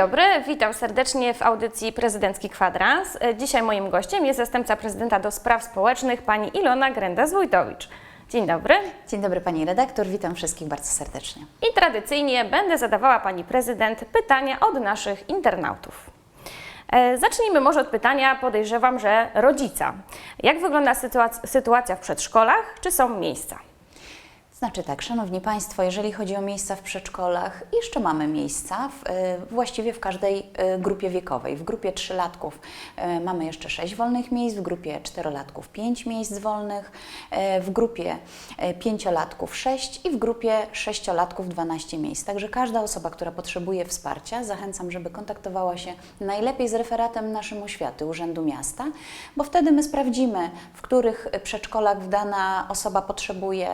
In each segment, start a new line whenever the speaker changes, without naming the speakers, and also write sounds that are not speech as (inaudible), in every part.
dobry, witam serdecznie w audycji Prezydencki Kwadrans. Dzisiaj moim gościem jest zastępca prezydenta do spraw społecznych pani Ilona Grenda-Zwójtowicz. Dzień dobry.
Dzień dobry Pani redaktor, witam wszystkich bardzo serdecznie.
I tradycyjnie będę zadawała pani prezydent pytania od naszych internautów. E, Zacznijmy może od pytania, podejrzewam, że rodzica. Jak wygląda sytuac- sytuacja w przedszkolach? Czy są miejsca?
Znaczy tak, Szanowni Państwo, jeżeli chodzi o miejsca w przedszkolach, jeszcze mamy miejsca w, e, właściwie w każdej e, grupie wiekowej. W grupie trzylatków e, mamy jeszcze 6 wolnych miejsc, w grupie czterolatków 5 miejsc wolnych, w grupie pięciolatków 6 i w grupie sześciolatków 12 miejsc. Także każda osoba, która potrzebuje wsparcia, zachęcam, żeby kontaktowała się najlepiej z referatem naszym oświaty Urzędu Miasta, bo wtedy my sprawdzimy, w których przedszkolach dana osoba potrzebuje,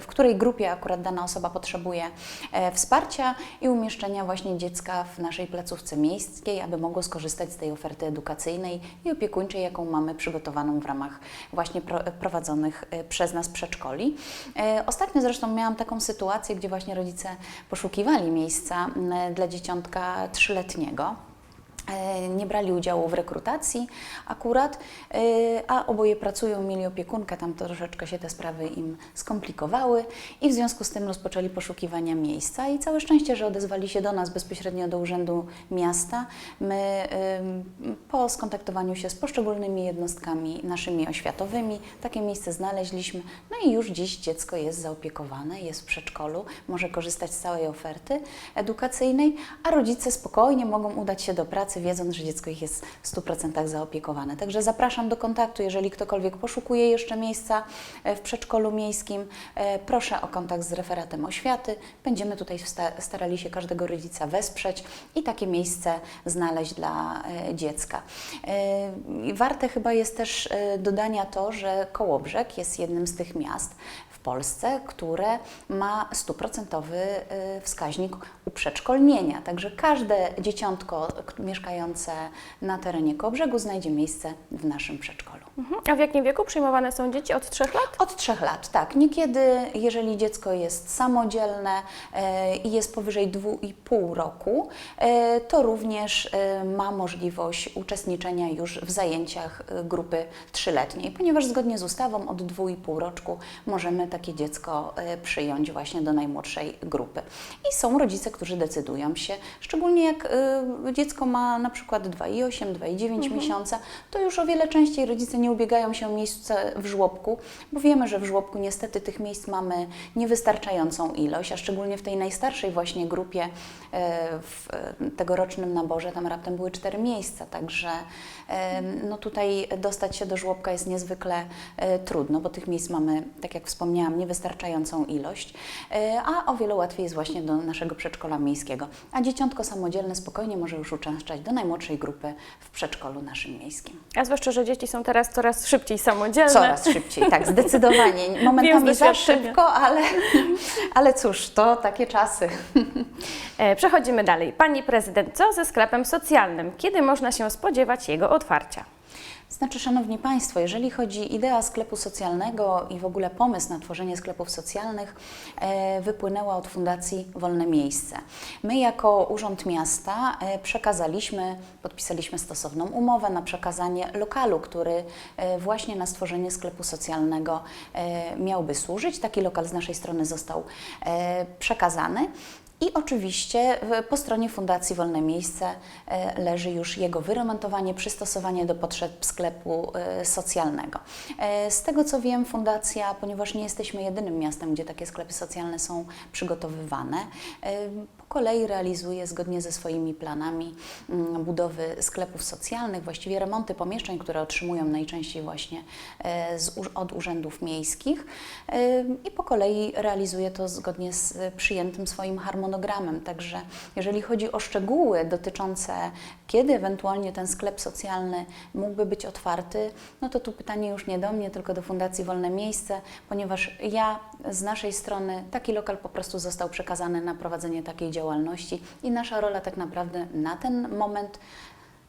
w której grupie akurat dana osoba potrzebuje e, wsparcia i umieszczenia właśnie dziecka w naszej placówce miejskiej, aby mogło skorzystać z tej oferty edukacyjnej i opiekuńczej, jaką mamy przygotowaną w ramach właśnie pro, prowadzonych e, przez nas przedszkoli. E, Ostatnio zresztą miałam taką sytuację, gdzie właśnie rodzice poszukiwali miejsca dla dzieciątka trzyletniego. E, Nie brali udziału w rekrutacji akurat, e, a oboje pracują, mieli opiekunkę, tam troszeczkę się te sprawy im skomplikowały i w związku z tym rozpoczęli poszukiwania miejsca i całe szczęście, że odezwali się do nas bezpośrednio do Urzędu Miasta. My po skontaktowaniu się z poszczególnymi jednostkami naszymi oświatowymi takie miejsce znaleźliśmy, no i już dziś dziecko jest zaopiekowane, jest w przedszkolu, może korzystać z całej oferty edukacyjnej, a rodzice spokojnie mogą udać się do pracy, wiedząc, że dziecko ich jest w 100% zaopiekowane. Także zapraszam do kontaktu, jeżeli ktokolwiek poszukuje jeszcze miejsca e, w przedszkolu miejskim, e, proszę o kontakt z referatem oświaty. Będziemy tutaj sta- starali się każdego rodzica wesprzeć i takie miejsce znaleźć dla e, dziecka. Warte chyba jest też dodania to, że Kołobrzeg jest jednym z tych miast Polsce, które ma stuprocentowy e, wskaźnik uprzedszkolnienia. Także każde dzieciątko mieszkające na terenie Kołobrzegu znajdzie miejsce w naszym przedszkolu.
Mhm. A w jakim wieku przyjmowane są dzieci? Od trzech lat?
Od trzech lat, tak. Niekiedy, jeżeli dziecko jest samodzielne e, i jest powyżej 2,5 roku, e, to również e, ma możliwość uczestniczenia już w zajęciach grupy trzyletniej, ponieważ zgodnie z ustawą od 2,5 roczku możemy takie dziecko przyjąć właśnie do najmłodszej grupy. I są rodzice, którzy decydują się, szczególnie jak dziecko ma na przykład 2,8, 2,9 miesiąca, to już o wiele częściej rodzice nie ubiegają się o miejsce w żłobku, bo wiemy, że w żłobku niestety tych miejsc mamy niewystarczającą ilość, a szczególnie w tej najstarszej właśnie grupie e, w tegorocznym naborze tam raptem były cztery miejsca, także e, no tutaj dostać się do żłobka jest niezwykle e, trudno, bo tych miejsc mamy, tak jak wspomniałam, niewystarczającą ilość, a o wiele łatwiej jest właśnie do naszego przedszkola miejskiego. A dzieciątko samodzielne spokojnie może już uczęszczać do najmłodszej grupy w przedszkolu naszym miejskim.
A zwłaszcza, że dzieci są teraz coraz szybciej samodzielne.
Coraz szybciej, tak, zdecydowanie. (laughs) Momentami za szybko, ale, ale cóż, to takie czasy.
E, Przechodzimy dalej. Pani prezydent, co ze sklepem socjalnym? Kiedy można się spodziewać jego otwarcia?
Znaczy, Szanowni Państwo, jeżeli chodzi idea sklepu socjalnego i w ogóle pomysł na tworzenie sklepów socjalnych, e, wypłynęła od Fundacji Wolne Miejsce. My jako Urząd Miasta e, przekazaliśmy, podpisaliśmy stosowną umowę na przekazanie lokalu, który e, właśnie na stworzenie sklepu socjalnego e, miałby służyć. Taki lokal z naszej strony został e, przekazany. I oczywiście po stronie Fundacji Wolne Miejsce e, leży już jego wyremontowanie, przystosowanie do potrzeb sklepu e, socjalnego. E, Z tego co wiem, Fundacja, ponieważ nie jesteśmy jedynym miastem, gdzie takie sklepy socjalne są przygotowywane, po kolei realizuje zgodnie ze swoimi planami mm, budowy sklepów socjalnych, właściwie remonty pomieszczeń, które otrzymują najczęściej właśnie e, z, od urzędów miejskich e, i po kolei realizuje to zgodnie z przyjętym swoim harmonogramem. Także jeżeli chodzi o szczegóły dotyczące kiedy ewentualnie ten sklep socjalny mógłby być otwarty, no to tu pytanie już nie do mnie, tylko do Fundacji Wolne Miejsce, ponieważ ja z naszej strony taki lokal po prostu został przekazany na prowadzenie takiej działalności i nasza rola tak naprawdę na ten moment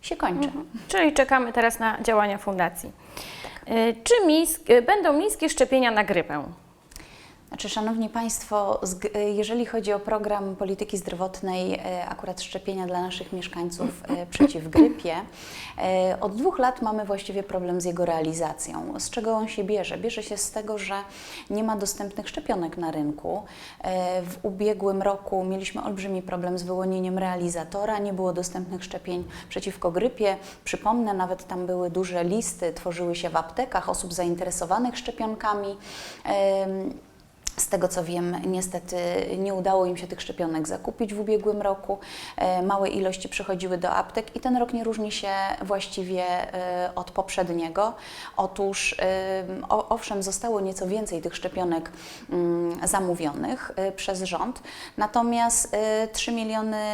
się kończy.
Czyli czekamy teraz na działania fundacji. E, Czy miejsk- e, będą miejskie szczepienia na grypę?
Znaczy, Szanowni Państwo, jeżeli chodzi o program polityki zdrowotnej, e, akurat szczepienia dla naszych mieszkańców e, przeciw grypie, e, od dwóch lat mamy właściwie problem z jego realizacją. Z czego on się bierze? Bierze się z tego, że nie ma dostępnych szczepionek na rynku. W ubiegłym roku mieliśmy olbrzymi problem z wyłonieniem realizatora, nie było dostępnych szczepień przeciwko grypie. Przypomnę, nawet tam były duże listy, tworzyły się w aptekach osób zainteresowanych szczepionkami. Z tego co wiem, niestety nie udało im się tych szczepionek zakupić w ubiegłym roku. E, Małe ilości przychodziły do aptek i ten rok nie różni się właściwie e, od poprzedniego. Otóż, e, owszem, zostało nieco więcej tych szczepionek mm, zamówionych przez rząd, natomiast e, 3 miliony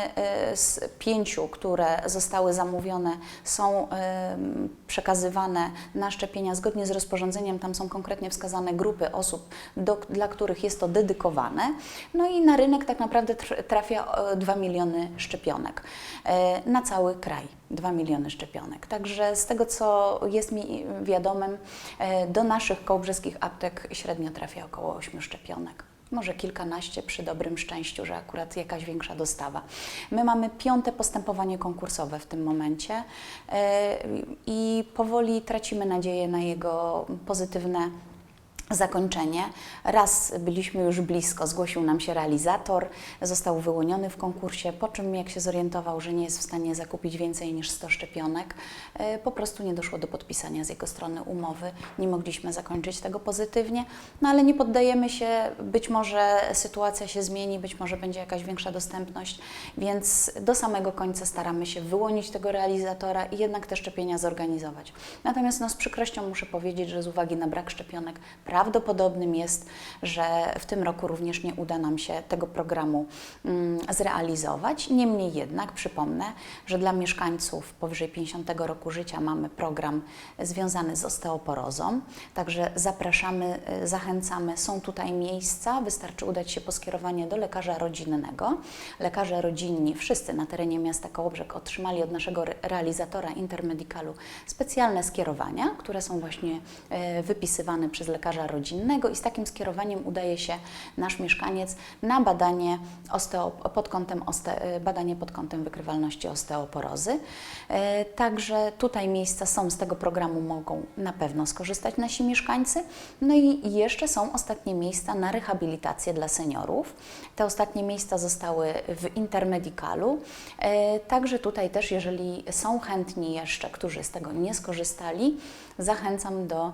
z pięciu, które zostały zamówione, są przekazywane na szczepienia zgodnie z rozporządzeniem. Tam są konkretnie wskazane grupy osób, do, dla których jest to dedykowane. No i na rynek tak naprawdę tr- trafia e, 2 miliony szczepionek e, na cały kraj. 2 miliony szczepionek. Także z tego, co jest mi wiadomym, e, do naszych kołbrzeskich aptek średnio trafia około 8 szczepionek. Może kilkanaście przy dobrym szczęściu, że akurat jakaś większa dostawa. My mamy piąte postępowanie konkursowe w tym momencie e, i powoli tracimy nadzieję na jego pozytywne zakończenie. Raz byliśmy już blisko, zgłosił nam się realizator, został wyłoniony w konkursie, po czym jak się zorientował, że nie jest w stanie zakupić więcej niż 100 szczepionek, e, po prostu nie doszło do podpisania z jego strony umowy, nie mogliśmy zakończyć tego pozytywnie, no ale nie poddajemy się, być może sytuacja się zmieni, być może będzie jakaś większa dostępność, więc do samego końca staramy się wyłonić tego realizatora i jednak te szczepienia zorganizować. Natomiast no, z przykrością muszę powiedzieć, że z uwagi na brak szczepionek prawdopodobnym jest, że w tym roku również nie uda nam się tego programu mm, zrealizować. Niemniej jednak przypomnę, że dla mieszkańców powyżej 50 roku życia mamy program związany z osteoporozą, także zapraszamy, y, zachęcamy, są tutaj miejsca, wystarczy udać się po skierowanie do lekarza rodzinnego. Lekarze rodzinni, wszyscy na terenie miasta Kołobrzeg otrzymali od naszego re- realizatora Intermedicalu specjalne skierowania, które są właśnie e, wypisywane przez lekarza rodzinnego i z takim skierowaniem udaje się nasz mieszkaniec na badanie, pod kątem e, badanie pod kątem wykrywalności osteoporozy. E, Także tutaj miejsca są z tego programu, mogą na pewno skorzystać nasi mieszkańcy. No i jeszcze są ostatnie miejsca na rehabilitację dla seniorów. Te ostatnie miejsca zostały w Intermedicalu. E, Także tutaj też, jeżeli są chętni jeszcze, którzy z tego nie skorzystali, zachęcam do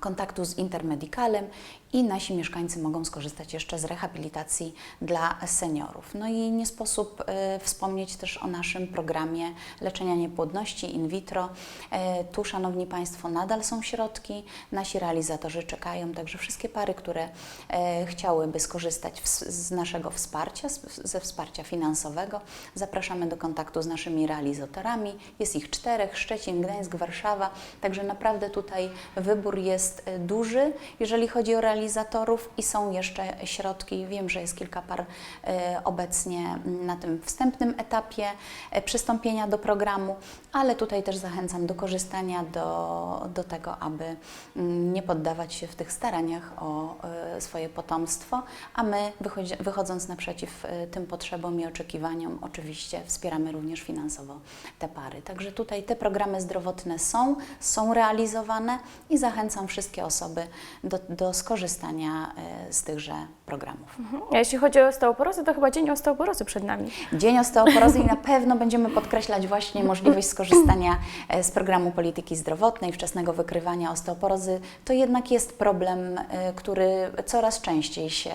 kontaktu z Intermedicalem i nasi mieszkańcy mogą skorzystać jeszcze z rehabilitacji dla seniorów. No i nie sposób e, wspomnieć też o naszym programie leczenia niepłodności in vitro. E, tu, Szanowni Państwo, nadal są środki, nasi realizatorzy czekają, także wszystkie pary, które e, chciałyby skorzystać z naszego wsparcia, ze wsparcia finansowego, zapraszamy do kontaktu z naszymi realizatorami. Jest ich czterech, Szczecin, Gdańsk, Warszawa, także naprawdę tutaj wybór jest duży, jeżeli chodzi o realizatorów i są jeszcze środki. Wiem, że jest kilka par e, obecnie na tym wstępnym etapie e, przystąpienia do programu, ale tutaj też zachęcam do korzystania do, do tego, aby mm, nie poddawać się w tych staraniach o e, swoje potomstwo, a my wychodząc naprzeciw tym potrzebom i oczekiwaniom, oczywiście wspieramy również finansowo te pary. Także tutaj te programy zdrowotne są, są realizowane i zachęcam wszystkie osoby do, do skorzystania e, z tychże programów.
A jeśli chodzi o osteoporozę, to chyba dzień osteoporozy przed nami.
Dzień osteoporozy i na (laughs) pewno będziemy podkreślać właśnie możliwość skorzystania e, z programu polityki zdrowotnej, wczesnego wykrywania osteoporozy. To jednak jest problem, e, który coraz częściej się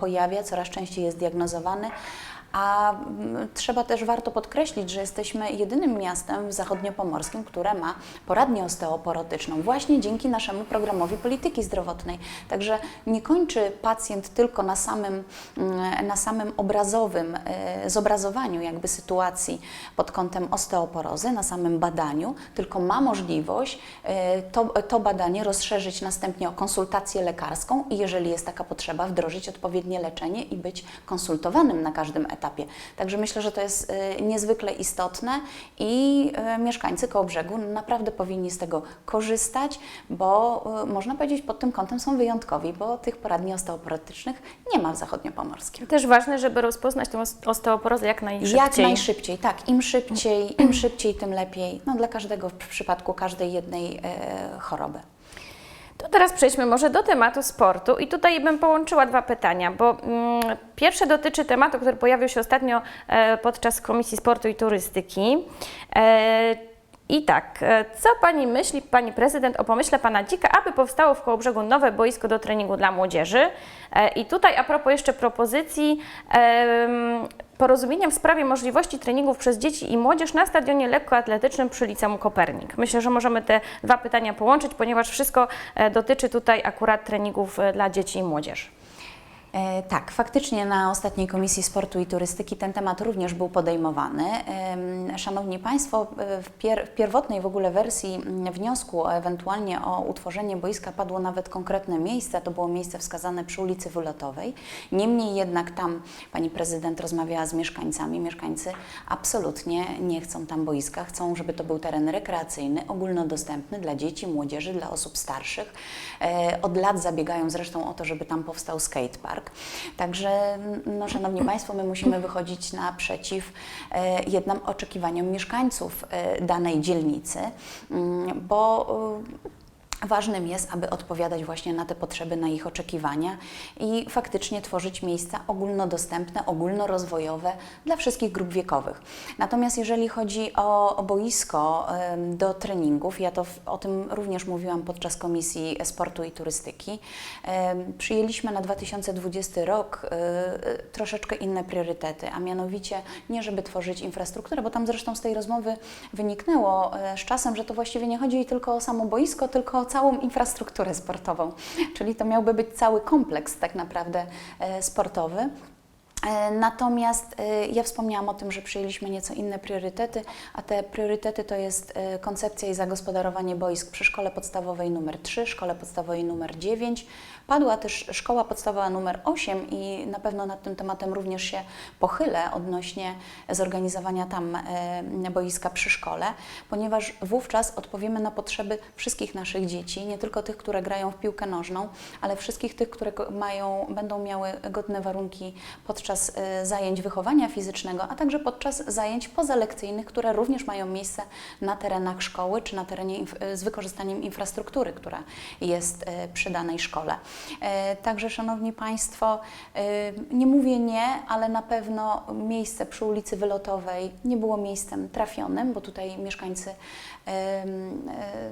pojawia, coraz częściej jest diagnozowany. A mm, trzeba też warto podkreślić, że jesteśmy jedynym miastem w zachodniopomorskim, które ma poradnię osteoporotyczną właśnie dzięki naszemu programowi polityki zdrowotnej. Także nie kończy pacjent tylko na samym, mm, na samym obrazowym e, zobrazowaniu jakby sytuacji pod kątem osteoporozy, na samym badaniu, tylko ma możliwość e, to, to badanie rozszerzyć następnie o konsultację lekarską i jeżeli jest taka potrzeba, wdrożyć odpowiednie leczenie i być konsultowanym na każdym etapie etapie. Także myślę, że to jest y, niezwykle istotne i y, mieszkańcy Kołobrzegu naprawdę powinni z tego korzystać, bo y, można powiedzieć pod tym kątem są wyjątkowi, bo tych poradni osteoporotycznych nie ma w Zachodniopomorskim.
Też ważne, żeby rozpoznać tę os- osteoporozę jak najszybciej.
Jak najszybciej, tak. Im szybciej, im szybciej, tym lepiej. No, dla każdego w przypadku każdej jednej choroby.
To teraz przejdźmy może do tematu sportu i tutaj bym połączyła dwa pytania, bo mm, pierwsze dotyczy tematu, który pojawił się ostatnio e, podczas Komisji Sportu i Turystyki. E, I tak, e, co Pani myśli, Pani Prezydent, o pomyśle Pana Dzika, aby powstało w Kołobrzegu nowe boisko do treningu dla młodzieży? E, I tutaj a propos jeszcze propozycji, porozumieniem w sprawie możliwości treningów przez dzieci i młodzież na stadionie lekkoatletycznym przy Liceum Kopernik. Myślę, że możemy te dwa pytania połączyć, ponieważ wszystko e, dotyczy tutaj akurat treningów e, dla dzieci i młodzieży.
E, Tak, faktycznie na ostatniej Komisji Sportu i Turystyki ten temat również był podejmowany. Szanowni Państwo, e, w, pier, w pierwotnej w ogóle wersji mm, wniosku ewentualnie o utworzenie boiska padło nawet konkretne miejsce, to było miejsce wskazane przy ulicy Wylotowej. Niemniej jednak tam Pani Prezydent rozmawiała z mieszkańcami. Mieszkańcy absolutnie nie chcą tam boiska, chcą, żeby to był teren rekreacyjny, ogólnodostępny dla dzieci, młodzieży, dla osób starszych. E, Od lat zabiegają zresztą o to, żeby tam powstał skatepark. Także, no, Szanowni Państwo, my musimy wychodzić naprzeciw e, jednym oczekiwaniom mieszkańców e, danej dzielnicy, mm, bo Ważnym jest, aby odpowiadać właśnie na te potrzeby, na ich oczekiwania i faktycznie tworzyć miejsca ogólnodostępne, ogólnorozwojowe dla wszystkich grup wiekowych. Natomiast jeżeli chodzi o, boisko do treningów, ja to o tym również mówiłam podczas Komisji Sportu i Turystyki, przyjęliśmy na 2020 rok e, e, troszeczkę inne priorytety, a mianowicie nie żeby tworzyć infrastrukturę, bo tam zresztą z tej rozmowy wyniknęło e, z czasem, że to właściwie nie chodzi tylko o samo boisko, tylko o całą infrastrukturę sportową. Czyli to miałby być cały kompleks tak naprawdę e, sportowy. E, Natomiast e, ja wspomniałam o tym, że przyjęliśmy nieco inne priorytety, a te priorytety to jest e, koncepcja i zagospodarowanie boisk przy szkole podstawowej numer 3, szkole podstawowej numer 9. Padła też szkoła podstawowa numer 8 i na pewno nad tym tematem również się pochylę odnośnie zorganizowania tam boiska przy szkole, ponieważ wówczas odpowiemy na potrzeby wszystkich naszych dzieci, nie tylko tych, które grają w piłkę nożną, ale wszystkich tych, które mają, będą miały godne warunki podczas e, zajęć wychowania fizycznego, a także podczas zajęć pozalekcyjnych, które również mają miejsce na terenach szkoły czy na terenie e, z wykorzystaniem infrastruktury, która jest e, przy danej szkole. Także, Szanowni Państwo, nie mówię nie, ale na pewno miejsce przy ulicy Wylotowej nie było miejscem trafionym, bo tutaj mieszkańcy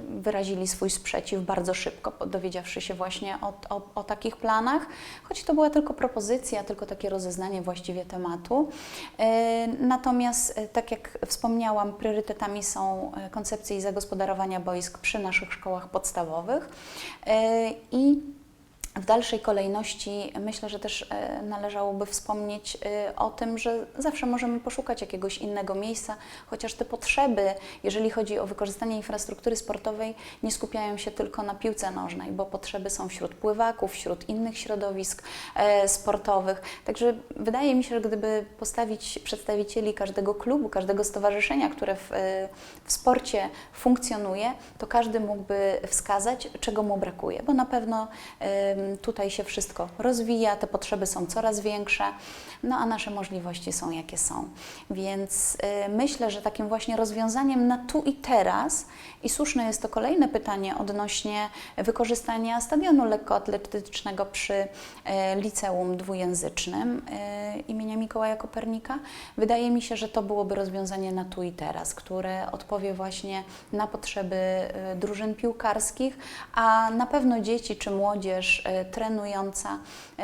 wyrazili swój sprzeciw bardzo szybko, dowiedziawszy się właśnie o, o, o takich planach, choć to była tylko propozycja, tylko takie rozeznanie właściwie tematu. E, Natomiast, e, tak jak wspomniałam, priorytetami są e, koncepcje i zagospodarowania boisk przy naszych szkołach podstawowych i w dalszej kolejności myślę, że też e, należałoby wspomnieć e, o tym, że zawsze możemy poszukać jakiegoś innego miejsca, chociaż te potrzeby, jeżeli chodzi o wykorzystanie infrastruktury sportowej, nie skupiają się tylko na piłce nożnej, bo potrzeby są wśród pływaków, wśród innych środowisk e, sportowych. Także wydaje mi się, że gdyby postawić przedstawicieli każdego klubu, każdego stowarzyszenia, które w, w sporcie funkcjonuje, to każdy mógłby wskazać, czego mu brakuje, bo na pewno tutaj się wszystko rozwija, te potrzeby są coraz większe, no a nasze możliwości są jakie są. Więc y, myślę, że takim właśnie rozwiązaniem na tu i teraz, i słuszne jest to kolejne pytanie odnośnie wykorzystania stadionu lekkoatletycznego przy y, liceum dwujęzycznym y, imienia Mikołaja Kopernika, wydaje mi się, że to byłoby rozwiązanie na tu i teraz, które odpowie właśnie na potrzeby drużyn piłkarskich, a na pewno dzieci czy młodzież trenująca y,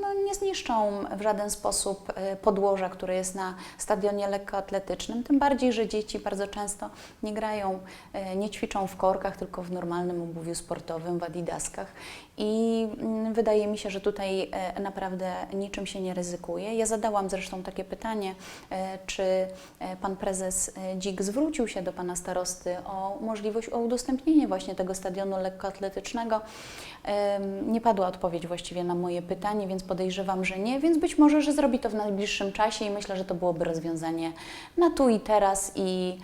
no, nie zniszczą w żaden sposób y, podłoża, które jest na stadionie lekkoatletycznym, tym bardziej, że dzieci bardzo często nie grają, nie ćwiczą w korkach, tylko w normalnym obuwiu sportowym, w adidaskach i mm, wydaje mi się, że tutaj e, naprawdę niczym się nie ryzykuje. Ja zadałam zresztą takie pytanie, e, czy e, pan prezes Dzik zwrócił się do pana starosty o możliwość o udostępnienie właśnie tego stadionu lekkoatletycznego. Nie padła odpowiedź właściwie na moje pytanie, więc podejrzewam, że nie, więc być może, że zrobi to w najbliższym czasie i myślę, że to byłoby rozwiązanie na tu i teraz i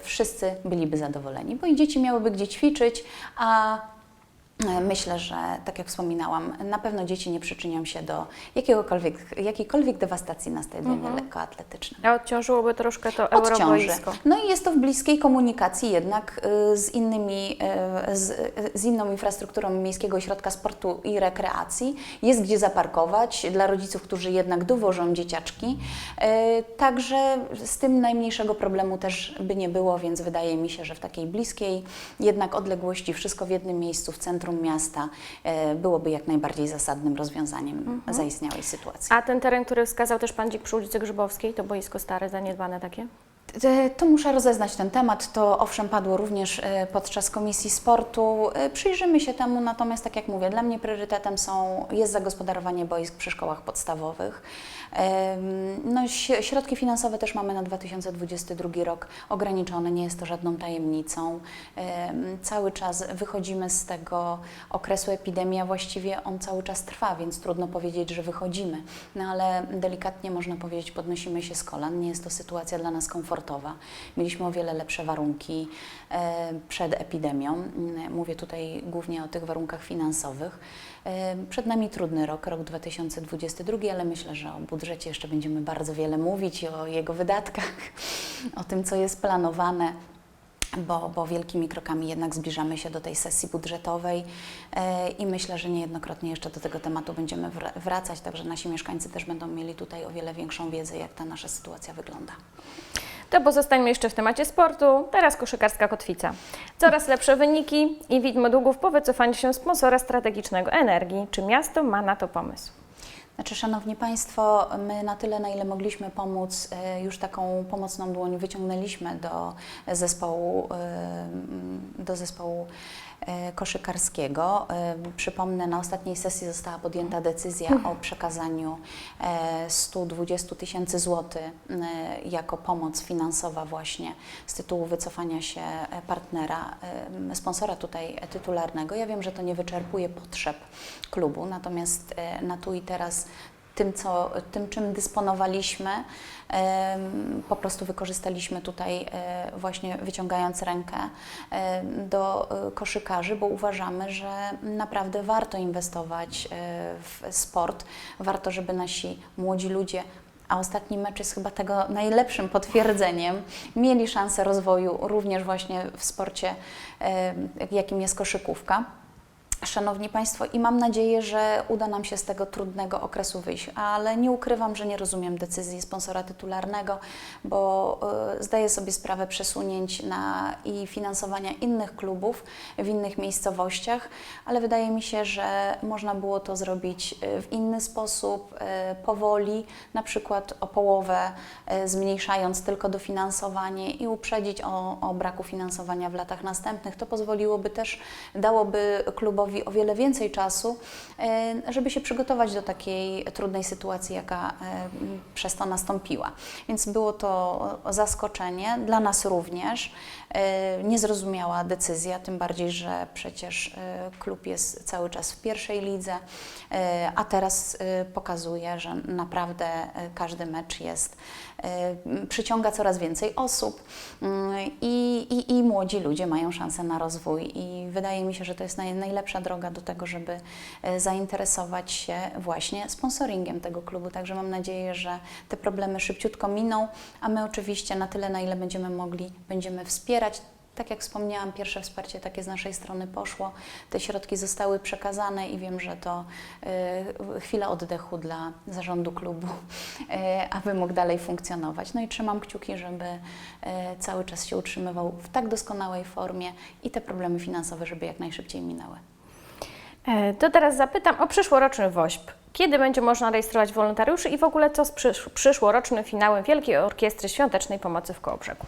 wszyscy byliby zadowoleni, bo i dzieci miałyby gdzie ćwiczyć, a Myślę, że tak jak wspominałam, na pewno dzieci nie przyczynią się do jakiegokolwiek, jakiejkolwiek dewastacji na stadionie lekkoatletycznym.
A odciążyłoby troszkę to euroboisko.
No i jest to w bliskiej komunikacji jednak y, z innymi, y, z, z inną infrastrukturą Miejskiego Ośrodka Sportu i Rekreacji. Jest gdzie zaparkować dla rodziców, którzy jednak dowożą dzieciaczki. Y, Także z tym najmniejszego problemu też by nie było, więc wydaje mi się, że w takiej bliskiej jednak odległości, wszystko w jednym miejscu, w centrum miasta, y, byłoby jak najbardziej zasadnym rozwiązaniem zaistniałej sytuacji.
A ten teren, który wskazał też Pan Dzik przy ulicy Grzybowskiej, to boisko stare, zaniedbane takie?
E, To muszę rozeznać ten temat. To owszem padło również e, podczas Komisji Sportu. E, Przyjrzymy się temu, natomiast tak jak mówię, dla mnie priorytetem są, jest zagospodarowanie boisk przy szkołach podstawowych. No, środki finansowe też mamy na 2022 rok ograniczone, nie jest to żadną tajemnicą. Em, Cały czas wychodzimy z tego okresu epidemii, a właściwie on cały czas trwa, więc trudno powiedzieć, że wychodzimy. No ale delikatnie można powiedzieć, podnosimy się z kolan. Nie jest to sytuacja dla nas komfortowa. Mieliśmy o wiele lepsze warunki e, przed epidemią. Mm, Mówię tutaj głównie o tych warunkach finansowych. E, Przed nami trudny rok, rok 2022, ale myślę, że o budżecie jeszcze będziemy bardzo wiele mówić i o jego wydatkach, (laughs) o tym, co jest planowane bo, bo wielkimi krokami jednak zbliżamy się do tej sesji budżetowej e, i myślę, że niejednokrotnie jeszcze do tego tematu będziemy wra- wracać, także nasi mieszkańcy też będą mieli tutaj o wiele większą wiedzę, jak ta nasza sytuacja wygląda.
To pozostańmy jeszcze w temacie sportu. Teraz koszykarska kotwica. Coraz lepsze wyniki i widmo długów po wycofaniu się sponsora strategicznego energii. Czy miasto ma na to pomysł?
Znaczy, Szanowni Państwo, my na tyle, na ile mogliśmy pomóc, e, już taką pomocną dłoń wyciągnęliśmy do zespołu, e, do zespołu e, koszykarskiego. E, Przypomnę, na ostatniej sesji została podjęta decyzja o przekazaniu e, 120 tysięcy złotych e, jako pomoc finansowa właśnie z tytułu wycofania się e, partnera, e, sponsora tutaj tytularnego. Ja wiem, że to nie wyczerpuje potrzeb klubu, natomiast e, na tu i teraz tym, co, tym czym dysponowaliśmy, po prostu wykorzystaliśmy tutaj e, właśnie wyciągając rękę em, do e, koszykarzy, bo uważamy, że naprawdę warto inwestować e, w sport, warto, żeby nasi młodzi ludzie a ostatni mecz jest chyba tego najlepszym potwierdzeniem. Mieli szansę rozwoju również właśnie w sporcie, jakim jest koszykówka. Szanowni Państwo, i mam nadzieję, że uda nam się z tego trudnego okresu wyjść, ale nie ukrywam, że nie rozumiem decyzji sponsora tytularnego, bo y, zdaję sobie sprawę przesunięć na i finansowania innych klubów w innych miejscowościach, ale wydaje mi się, że można było to zrobić y, w inny sposób, y, powoli, na przykład o połowę, zmniejszając tylko dofinansowanie i uprzedzić o, o braku finansowania w latach następnych. To pozwoliłoby też, dałoby klubowi o wiele więcej czasu, e, żeby się przygotować do takiej trudnej sytuacji, jaka e, przez to nastąpiła. Więc było to zaskoczenie, dla nas również. E, Niezrozumiała decyzja, tym bardziej, że przecież klub jest cały czas w pierwszej lidze, a teraz pokazuje, że naprawdę każdy mecz jest, przyciąga coraz więcej osób mm, i, i, i młodzi ludzie mają szansę na rozwój i wydaje mi się, że to jest naj, najlepsza droga do tego, żeby e, zainteresować się właśnie sponsoringiem tego klubu. Także mam nadzieję, że te problemy szybciutko miną, a my oczywiście na tyle, na ile będziemy mogli, będziemy wspierać. Tak jak wspomniałam, pierwsze wsparcie takie z naszej strony poszło. Te środki zostały przekazane i wiem, że to e, chwila oddechu dla zarządu klubu, e, aby mógł dalej funkcjonować. No i trzymam kciuki, żeby e, cały czas się utrzymywał w tak doskonałej formie i te problemy finansowe, żeby jak najszybciej minęły.
E, To teraz zapytam o przyszłoroczny WOŚP. Kiedy będzie można rejestrować wolontariuszy i w ogóle co z przysz- przyszłorocznym finałem Wielkiej Orkiestry Świątecznej Pomocy w Kołobrzegu?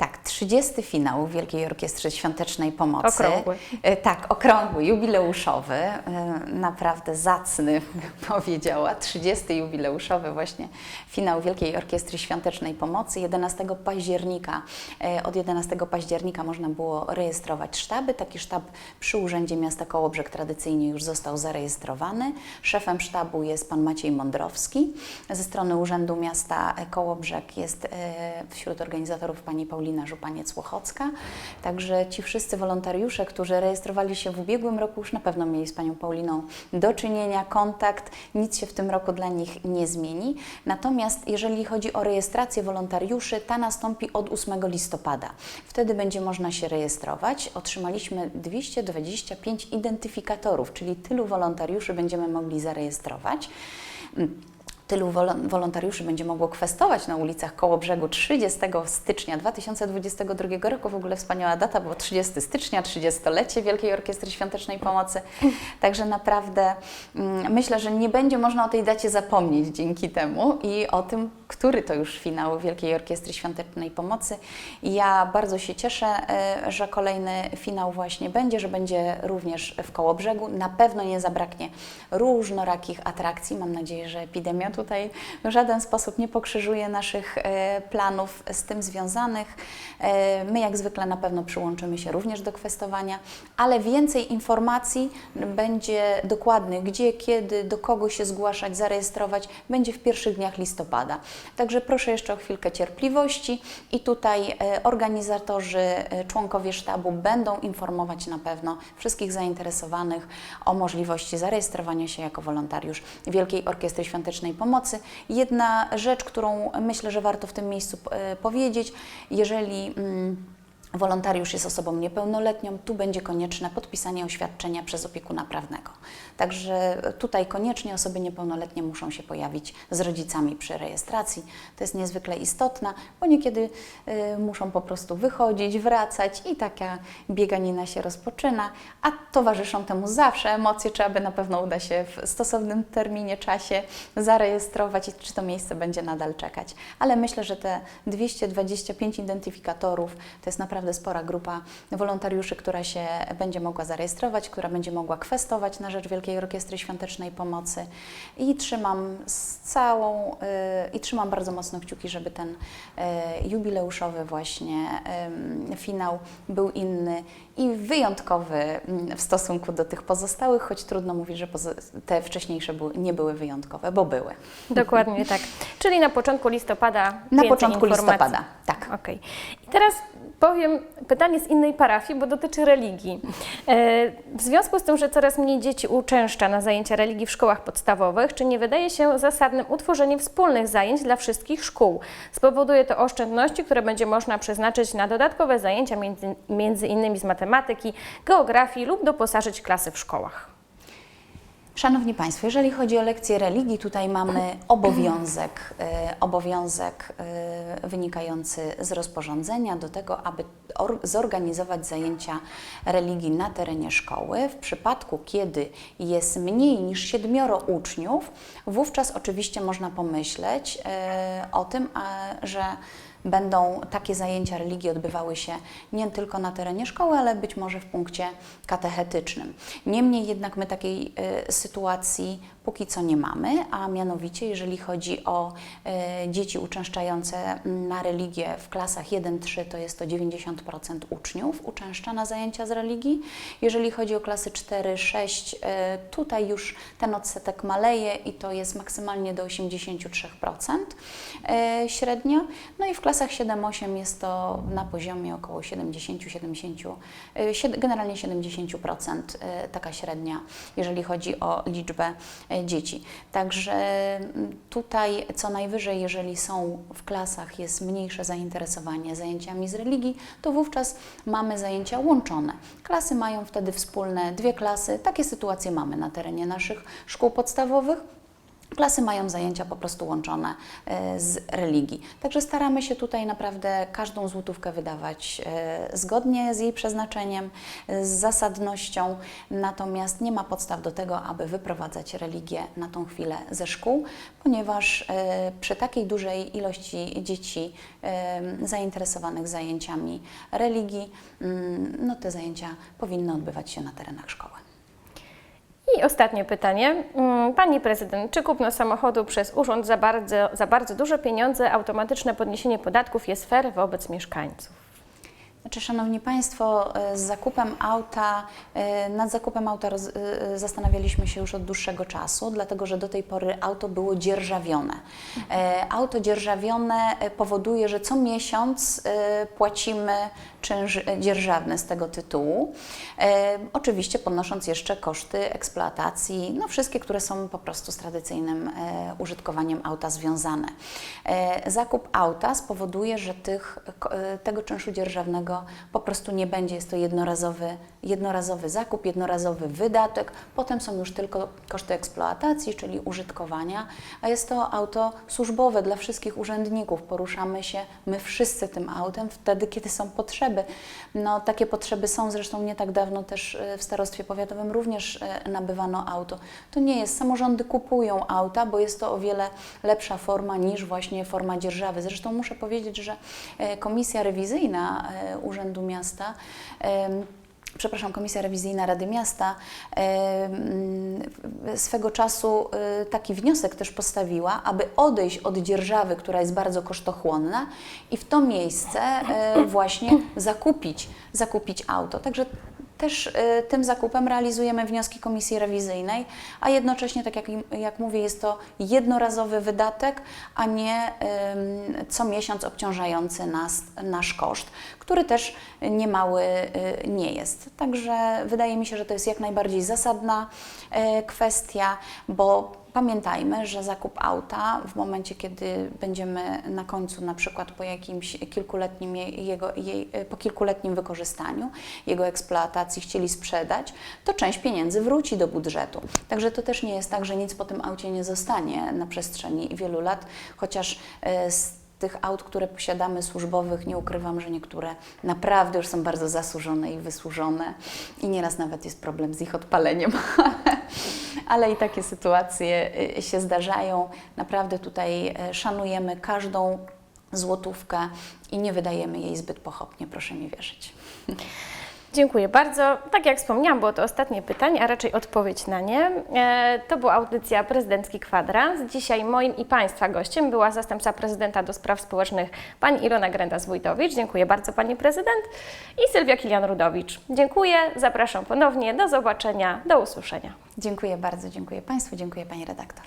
Tak, 30 finał Wielkiej Orkiestry Świątecznej Pomocy.
Okrągły.
E, Tak, okrągły, jubileuszowy, e, naprawdę zacny, bym (laughs) powiedziała. 30 jubileuszowy właśnie finał Wielkiej Orkiestry Świątecznej Pomocy. 11 października, e, od 11 października można było rejestrować sztaby. Taki sztab przy Urzędzie Miasta Kołobrzeg tradycyjnie już został zarejestrowany. Szefem sztabu jest pan Maciej Mądrowski. Ze strony Urzędu Miasta Kołobrzeg jest e, wśród organizatorów pani Paulina Żupaniec-Łochocka. Także ci wszyscy wolontariusze, którzy rejestrowali się w ubiegłym roku, już na pewno mieli z panią Pauliną do czynienia, kontakt. Nic się w tym roku dla nich nie zmieni. Natomiast jeżeli chodzi o rejestrację wolontariuszy, ta nastąpi od 8 listopada. Wtedy będzie można się rejestrować. Otrzymaliśmy 225 identyfikatorów, czyli tylu wolontariuszy będziemy mogli zarejestrować. Tylu wolo- wolontariuszy będzie mogło kwestować na ulicach koło brzegu 30 stycznia 2022 roku. W ogóle wspaniała data, bo 30 stycznia, 30-lecie Wielkiej Orkiestry Świątecznej Pomocy. Także naprawdę mm, myślę, że nie będzie można o tej dacie zapomnieć dzięki temu i o tym, który to już finał Wielkiej Orkiestry Świątecznej Pomocy. Ja bardzo się cieszę, e, że kolejny finał właśnie będzie, że będzie również w Kołobrzegu. Na pewno nie zabraknie różnorakich atrakcji. Mam nadzieję, że epidemia tutaj w żaden sposób nie pokrzyżuje naszych e, planów z tym związanych. E, My jak zwykle na pewno przyłączymy się również do kwestowania, ale więcej informacji będzie dokładnych, gdzie, kiedy, do kogo się zgłaszać, zarejestrować, będzie w pierwszych dniach listopada. Także proszę jeszcze o chwilkę cierpliwości i tutaj e, organizatorzy, członkowie sztabu będą informować na pewno wszystkich zainteresowanych o możliwości zarejestrowania się jako wolontariusz Wielkiej Orkiestry Świątecznej Pomocy. Jedna rzecz, którą myślę, że warto w tym miejscu e, powiedzieć, jeżeli mm, Wolontariusz jest osobą niepełnoletnią, tu będzie konieczne podpisanie oświadczenia przez opiekuna prawnego. Także tutaj koniecznie osoby niepełnoletnie muszą się pojawić z rodzicami przy rejestracji. To jest niezwykle istotne, bo niekiedy y, muszą po prostu wychodzić, wracać i taka bieganina się rozpoczyna, a towarzyszą temu zawsze emocje, czy aby na pewno uda się w stosownym terminie, czasie zarejestrować i czy to miejsce będzie nadal czekać. Ale myślę, że te 225 identyfikatorów to jest naprawdę spora grupa wolontariuszy, która się będzie mogła zarejestrować, która będzie mogła kwestować na rzecz Wielkiej Orkiestry Świątecznej Pomocy i trzymam z całą y, i trzymam bardzo mocno kciuki, żeby ten y, jubileuszowy właśnie finał był inny i wyjątkowy mm, w stosunku do tych pozostałych, choć trudno mówić, że te wcześniejsze nie były wyjątkowe, bo były.
Dokładnie tak. (laughs) Czyli na początku listopada.
Na początku
informacji.
listopada, tak.
Okej. I teraz powiem pytanie z innej parafii, bo dotyczy religii. E, W związku z tym, że coraz mniej dzieci uczęszcza na zajęcia religii w szkołach podstawowych, czy nie wydaje się zasadnym utworzenie wspólnych zajęć dla wszystkich szkół? Spowoduje to oszczędności, które będzie można przeznaczyć na dodatkowe zajęcia, między, między innymi z matematyki, geografii lub doposażyć klasy w szkołach.
Szanowni Państwo, jeżeli chodzi o lekcje religii, tutaj mamy obowiązek, e, obowiązek e, wynikający z rozporządzenia do tego, aby or, zorganizować zajęcia religii na terenie szkoły. W przypadku, kiedy jest mniej niż siedmioro uczniów, wówczas oczywiście można pomyśleć e, o tym, że będą takie zajęcia religii odbywały się nie tylko na terenie szkoły, ale być może w punkcie katechetycznym. Niemniej jednak my takiej y, sytuacji póki co nie mamy, a mianowicie jeżeli chodzi o y, dzieci uczęszczające na religię w klasach 1-3, to jest to 90% uczniów uczęszcza na zajęcia z religii. Jeżeli chodzi o klasy 4-6, y, tutaj już ten odsetek maleje i to jest maksymalnie do 83% y, średnio. No i w klasach 7-8 jest to na poziomie około 70-70, y, sied- generalnie 70% y, taka średnia, jeżeli chodzi o liczbę dzieci. Także mm, tutaj co najwyżej, jeżeli są w klasach, jest mniejsze zainteresowanie zajęciami z religii, to wówczas mamy zajęcia łączone. Klasy mają wtedy wspólne dwie klasy. Takie sytuacje mamy na terenie naszych szkół podstawowych. Klasy mają zajęcia po prostu łączone e, z religii. Także staramy się tutaj naprawdę każdą złotówkę wydawać e, zgodnie z jej przeznaczeniem, e, z zasadnością, natomiast nie ma podstaw do tego, aby wyprowadzać religię na tą chwilę ze szkół, ponieważ przy takiej dużej ilości dzieci zainteresowanych zajęciami religii, mm, no te zajęcia powinny odbywać się na terenach szkoły.
I ostatnie pytanie. Mm, Pani prezydent, czy kupno samochodu przez urząd za bardzo, za bardzo duże pieniądze, automatyczne podniesienie podatków jest fair wobec mieszkańców?
Znaczy, Szanowni Państwo, e, z zakupem auta, e, nad zakupem auta roz, e, zastanawialiśmy się już od dłuższego czasu, dlatego że do tej pory auto było dzierżawione. Auto dzierżawione powoduje, że co miesiąc płacimy czynsz dzierżawny z tego tytułu. Oczywiście podnosząc jeszcze koszty eksploatacji, no wszystkie, które są po prostu z tradycyjnym użytkowaniem auta związane. Zakup auta spowoduje, że tych, tego czynszu dzierżawnego po prostu nie będzie. Jest to jednorazowy, jednorazowy zakup, jednorazowy wydatek. Potem są już tylko koszty eksploatacji, czyli użytkowania, a jest to auto służbowe dla wszystkich urzędników. Poruszamy się my wszyscy tym autem wtedy, kiedy są potrzeby. No, takie potrzeby są, zresztą nie tak dawno też e, w starostwie powiatowym również e, nabywano auto. To nie jest, samorządy kupują auta, bo jest to o wiele lepsza forma niż właśnie forma dzierżawy. Zresztą muszę powiedzieć, że e, komisja rewizyjna Urzędu Miasta przepraszam, Komisja Rewizyjna Rady Miasta swego czasu e, taki wniosek też postawiła, aby odejść od dzierżawy, która jest bardzo kosztochłonna i w to miejsce e, właśnie zakupić, zakupić auto. Także też e, tym zakupem realizujemy wnioski Komisji Rewizyjnej, a jednocześnie, tak jak, jak mówię, jest to jednorazowy wydatek, a nie co miesiąc obciążający nas nasz koszt, który też niemały e, nie jest. Także wydaje mi się, że to jest jak najbardziej zasadna e, kwestia, bo Pamiętajmy, że zakup auta w momencie, kiedy będziemy na końcu, na przykład po jakimś kilkuletnim je- jego, jej, po kilkuletnim wykorzystaniu, jego eksploatacji chcieli sprzedać, to część pieniędzy wróci do budżetu. Także to też nie jest tak, że nic po tym aucie nie zostanie na przestrzeni wielu lat, chociaż e, z tych aut, które posiadamy służbowych, nie ukrywam, że niektóre naprawdę już są bardzo zasłużone i wysłużone i nieraz nawet jest problem z ich odpaleniem. (laughs) Ale i takie sytuacje y, się zdarzają. Naprawdę tutaj y, szanujemy każdą złotówkę i nie wydajemy jej zbyt pochopnie, proszę mi wierzyć. (laughs)
Dziękuję bardzo. Tak jak wspomniałam, było to ostatnie pytanie, a raczej odpowiedź na nie. E, To była audycja Prezydencki Kwadrans. Dzisiaj moim i Państwa gościem była zastępca prezydenta do spraw społecznych pani Ilona Grenda-Zwójtowicz. Dziękuję bardzo Pani Prezydent i Sylwia Kilian-Rudowicz. Dziękuję, zapraszam ponownie, do zobaczenia, do usłyszenia.
Dziękuję bardzo, dziękuję Państwu, dziękuję Pani redaktor.